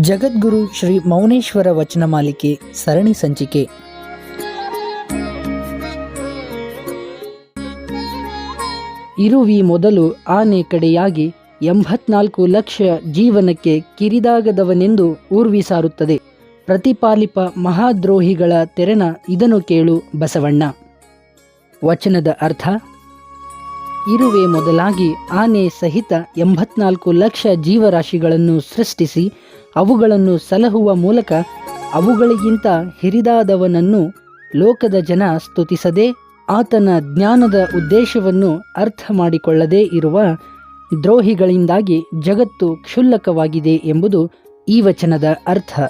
ಜಗದ್ಗುರು ಶ್ರೀ ಮೌನೇಶ್ವರ ವಚನ ಮಾಲಿಕೆ ಸರಣಿ ಸಂಚಿಕೆ. ಇರುವಿ ಮೊದಲು ಆನೆ ಕಡೆಯಾಗಿ ಎಂಬತ್ನಾಲ್ಕು ಲಕ್ಷ ಜೀವನಕ್ಕೆ ಕಿರಿದಾಗದವನೆಂದು ಊರ್ವಿ ಸಾರುತ್ತದೆ. ಪ್ರತಿಪಾಲಿಪ ಮಹಾದ್ರೋಹಿಗಳ ತೆರೆನ ಇದನ್ನು ಕೇಳು ಬಸವಣ್ಣ. ವಚನದ ಅರ್ಥ ಇರುವೆ ಮೊದಲಾಗಿ ಆನೆ ಸಹಿತ ಎಂಬತ್ನಾಲ್ಕು ಲಕ್ಷ ಜೀವರಾಶಿಗಳನ್ನು ಸೃಷ್ಟಿಸಿ ಅವುಗಳನ್ನು ಸಲಹುವ ಮೂಲಕ ಅವುಗಳಿಗಿಂತ ಹಿರಿದಾದವನನ್ನು ಲೋಕದ ಜನ ಸ್ತುತಿಸದೆ ಆತನ ಜ್ಞಾನದ ಉದ್ದೇಶವನ್ನು ಅರ್ಥ ಮಾಡಿಕೊಳ್ಳದೇ ಇರುವ ದ್ರೋಹಿಗಳಿಂದಾಗಿ ಜಗತ್ತು ಕ್ಷುಲ್ಲಕವಾಗಿದೆ ಎಂಬುದು ಈ ವಚನದ ಅರ್ಥ.